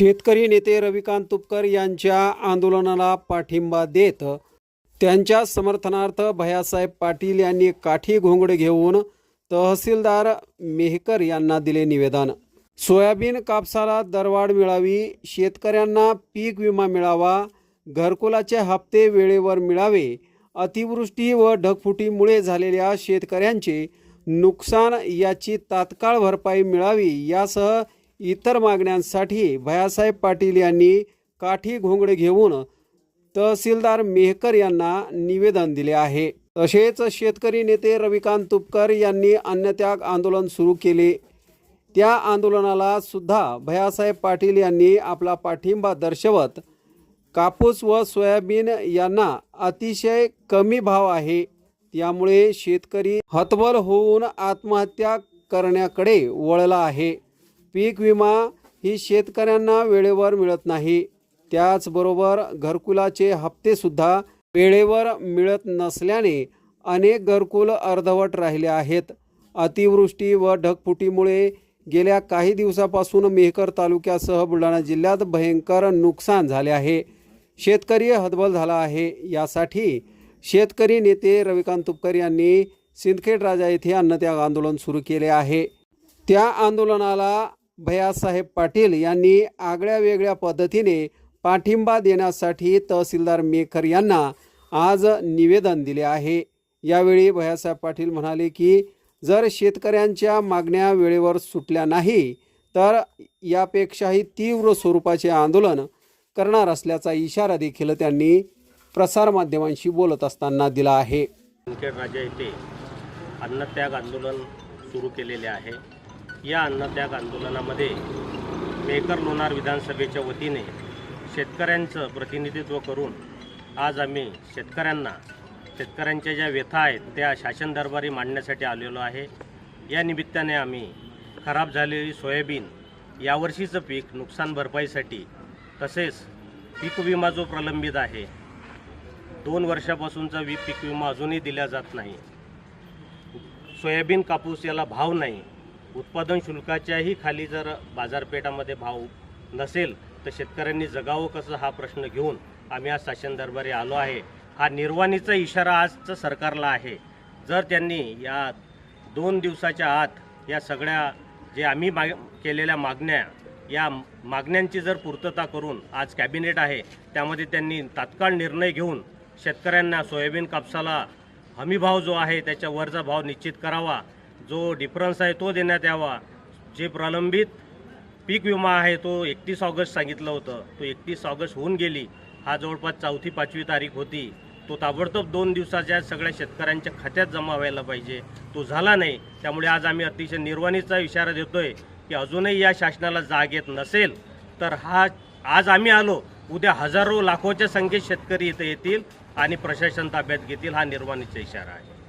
शेतकरी नेते रविकांत तुपकर यांच्या आंदोलनाला पाठिंबा देत त्यांच्या समर्थनार्थ भयासाहेब पाटील यांनी काठी घोंगड घेऊन तहसीलदार मेहकर यांना दिले निवेदन. सोयाबीन कापसाला दरवाढ मिळावी शेतकऱ्यांना पीक विमा मिळावा घरकुलाचे हप्ते वेळेवर मिळावे अतिवृष्टी व ढगफुटीमुळे झालेल्या शेतकऱ्यांचे नुकसान याची तात्काळ भरपाई मिळावी यासह इतर मागण्यांसाठी भयासाहेब पाटील यांनी काठी घोंगडे घेऊन तहसीलदार मेहकर यांना निवेदन दिले आहे. तसेच शेतकरी नेते रविकांत तुपकर यांनी अन्नत्याग आंदोलन सुरू केले. त्या आंदोलनाला सुद्धा भयासाहेब पाटील यांनी आपला पाठिंबा दर्शवत कापूस व सोयाबीन यांना अतिशय कमी भाव आहे. त्यामुळे शेतकरी हतबल होऊन आत्महत्या करण्याकडे वळला आहे. पीक विमा ही शेतकऱ्यांना वेळेवर मिळत नाही. त्याचबरोबर घरकुलाचे हप्तेसुद्धा वेळेवर मिळत नसल्याने अनेक घरकुल अर्धवट राहिले आहेत. अतिवृष्टी व ढगफुटीमुळे गेल्या काही दिवसापासून मेहकर तालुक्यासह बुलढाणा जिल्ह्यात भयंकर नुकसान झाले आहे. शेतकरी हतबल झाला आहे. यासाठी शेतकरी नेते रविकांत तुपकर यांनी सिंदखेड राजा येथे अन्नत्याग आंदोलन सुरू केले आहे. त्या आंदोलनाला भयासाहेब पाटील यांनी आगळ्या वेगळ्या पद्धतीने पाठिंबा देण्यासाठी तहसीलदार मेकर यांना आज निवेदन दिले आहे. यावेळी भयासाहेब पाटील म्हणाले की जर शेतकऱ्यांच्या मागण्या वेळेवर सुटल्या नाही तर यापेक्षाही तीव्र स्वरूपाचे आंदोलन करणार असल्याचा इशारा देखील त्यांनी प्रसारमाध्यमांशी बोलत असताना दिला आहे. राजा येथे अन्नत्याग आंदोलन सुरू केलेले आहे. या अन्नत्याग आंदोलनामध्ये मेकर लोणार विधानसभेच्या वतीने शेतकऱ्यांचं प्रतिनिधित्व करून आज आम्ही शेतकऱ्यांना शेतकऱ्यांच्या ज्या व्यथा आहेत त्या शासन दरबारी मांडण्यासाठी आलेलो आहे. या निमित्ताने आम्ही खराब झालेली सोयाबीन यावर्षीचं पीक नुकसान भरपाईसाठी तसेच पीक विमा जो प्रलंबित आहे दोन वर्षापासूनचा वी पीक विमा अजूनही दिला जात नाही. सोयाबीन कापूस याला भाव नाही. उत्पादन शुल्काच्याही खाली जर बाजारपेठामध्ये भाव नसेल तर शेतकऱ्यांनी जगावं कसं हा प्रश्न घेऊन आम्ही आज शासन दरबारी आलो आहे. हा निर्वाणीचा इशारा आजचं सरकारला आहे. जर त्यांनी या दोन दिवसाच्या आत या सगळ्या जे आम्ही माग केलेल्या मागण्या या मागण्यांची जर पूर्तता करून आज कॅबिनेट आहे त्यामध्ये त्यांनी तात्काळ निर्णय घेऊन शेतकऱ्यांना सोयाबीन कापसाला हमीभाव जो आहे त्याच्या वरचा भाव निश्चित करावा. जो डिफरन्स आहे तो देण्यात यावा. जे प्रलंबित पीक विमा आहे तो एकतीस ऑगस्ट सांगितलं होतं. तो एकतीस ऑगस्ट होऊन गेली. हा जवळपास चौथी पाचवी तारीख होती. तो ताबडतोब दोन दिवसाच्या सगळ्या शेतकऱ्यांच्या खात्यात जमा व्हायला पाहिजे. तो झाला नाही. त्यामुळे आज आम्ही अतिशय निर्वाणीचा इशारा देतोय की अजूनही या शासनाला जाग येत नसेल तर हा आज आम्ही आलो. उद्या हजारो लाखोच्या संख्येत शेतकरी इथं येतील आणि प्रशासन ताब्यात घेतील हा निर्वाणीचा इशारा आहे.